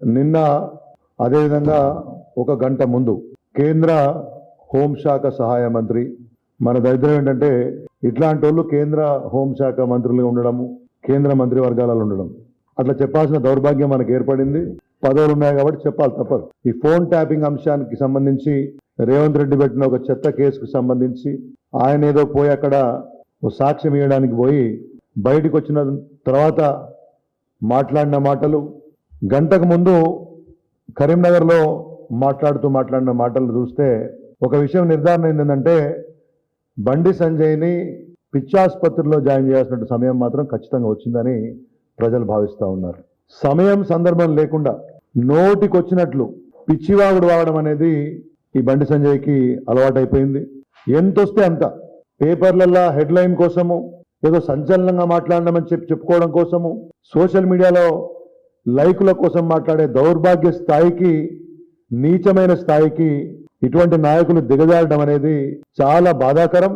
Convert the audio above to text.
నిన్న అదేవిధంగా ఒక గంట ముందు కేంద్ర హోంశాఖ సహాయ మంత్రి మన దరిద్రం ఏంటంటే ఇట్లాంటి వాళ్ళు కేంద్ర హోంశాఖ మంత్రులుగా ఉండడము కేంద్ర మంత్రి వర్గాలలో ఉండడం. అట్లా చెప్పాల్సిన దౌర్భాగ్యం మనకు ఏర్పడింది. పదవులు ఉన్నాయి కాబట్టి చెప్పాలి తప్పదు. ఈ ఫోన్ ట్యాపింగ్ అంశానికి సంబంధించి రేవంత్ రెడ్డి పెట్టిన ఒక చెత్త కేసుకు సంబంధించి ఆయన ఏదో పోయి అక్కడ సాక్ష్యం ఇవ్వడానికి పోయి బయటకు వచ్చిన తర్వాత మాట్లాడిన మాటలు గంటకు ముందు కరీంనగర్లో మాట్లాడుతూ మాట్లాడిన మాటలు చూస్తే ఒక విషయం నిర్ధారణ ఏంటంటే బండి సంజయ్ని పిచ్చాసుపత్రిలో జాయిన్ చేయాల్సిన సమయం మాత్రం ఖచ్చితంగా వచ్చిందని ప్రజలు భావిస్తూ ఉన్నారు. సమయం సందర్భం లేకుండా నోటికొచ్చినట్లు పిచ్చివాగుడు వాగడం అనేది ఈ బండి సంజయ్కి అలవాటైపోయింది. ఎంత వస్తే అంత. పేపర్లల్లో హెడ్లైన్ కోసము ఏదో సంచలనంగా మాట్లాడమని చెప్పి చెప్పుకోవడం కోసము సోషల్ మీడియాలో లైకుల కోసం మాట్లాడే దౌర్భాగ్య స్థాయికి నీచమైన స్థాయికి ఇటువంటి నాయకులు దిగజారడం అనేది చాలా బాధాకరం.